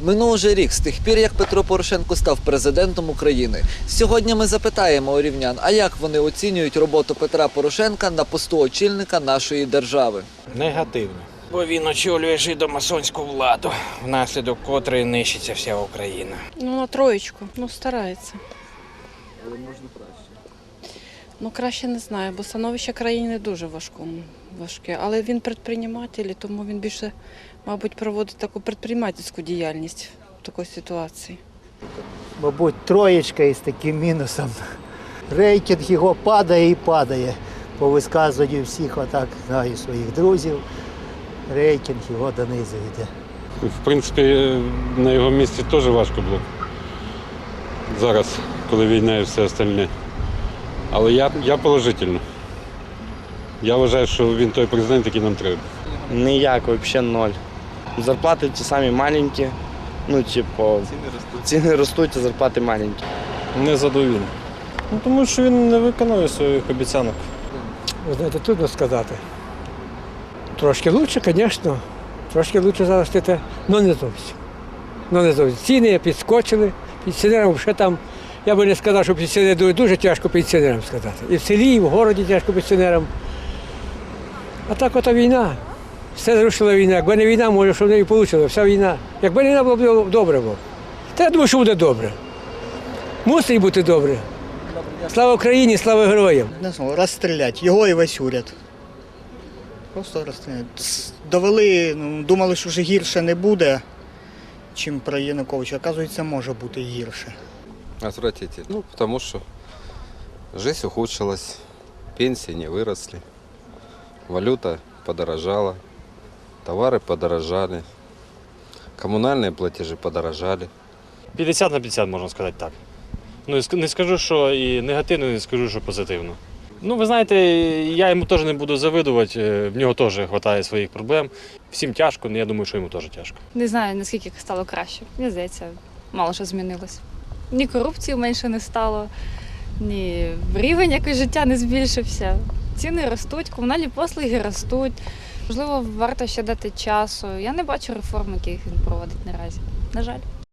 Минув уже рік з тих пір, як Петро Порошенко став президентом України. Сьогодні ми запитаємо у рівнян, а як вони оцінюють роботу Петра Порошенка на посту очільника нашої держави. Негативно. Бо він очолює жидомасонську владу, внаслідок котрої нищиться вся Україна. Ну, на троєчку. Ну, старається. Але можна краще. Ну, краще не знаю, бо становище країни дуже важкому, важке. Але він предприниматель, тому він більше, мабуть, проводить таку предпринимательську діяльність в такій ситуації. мабуть, троєчка із таким мінусом. Рейтинг його падає і падає. По висказуванню всіх отак знаю своїх друзів. Рейтинг його донизу йде. В принципі, на його місці теж важко було. Зараз, коли війна і все остальне. Але я, я положительно. Я вважаю, що він той президент, який нам треба. Ніяк, взагалі ноль. Зарплати ті самі маленькі. Ну, типу, ціни ростуть, а зарплати маленькі. Незадовільний. Ну, тому що він не виконує своїх обіцянок. Ви знаєте, трудно сказати. Трошки краще, звісно. Трошки краще зараз але не зовсім. Ну не зовсім. Ціни підскочили, пенсіонерам вже там. Я би не сказав, що пенсіонери дуже, тяжко пенсіонерам сказати. І в селі, і в городі тяжко пенсіонерам. А так ота війна. Все зрушила війна. Якби не війна, може, що в неї вийшло. Вся війна. Якби не війна, було б добре було. Та я думаю, що буде добре. Мусить бути добре. Слава Україні, слава героям! Не знаю, розстрілять його і весь уряд. Просто розстрілять. С- Довели, ну, думали, що вже гірше не буде, чим про Януковича. Оказується, може бути гірше. Отвратительно. Ну, потому что жизнь ухудшилась, пенсии не выросли, валюта подорожала, товары подорожали, коммунальные платежи подорожали. 50 на 50, можна сказати так. Ну, і ск- не скажу, що і негативно, не скажу, що позитивно. Ну, ви знаєте, я йому теж не буду завидувати, е, в нього теж вистачає своїх проблем. Всім тяжко, але я думаю, що йому теж тяжко. Не знаю, наскільки стало краще. Мені здається, мало що змінилось. Ні корупції менше не стало, ні рівень якось життя не збільшився. Ціни ростуть, комунальні послуги ростуть. Можливо, варто ще дати часу. Я не бачу реформ, яких він проводить наразі. На жаль.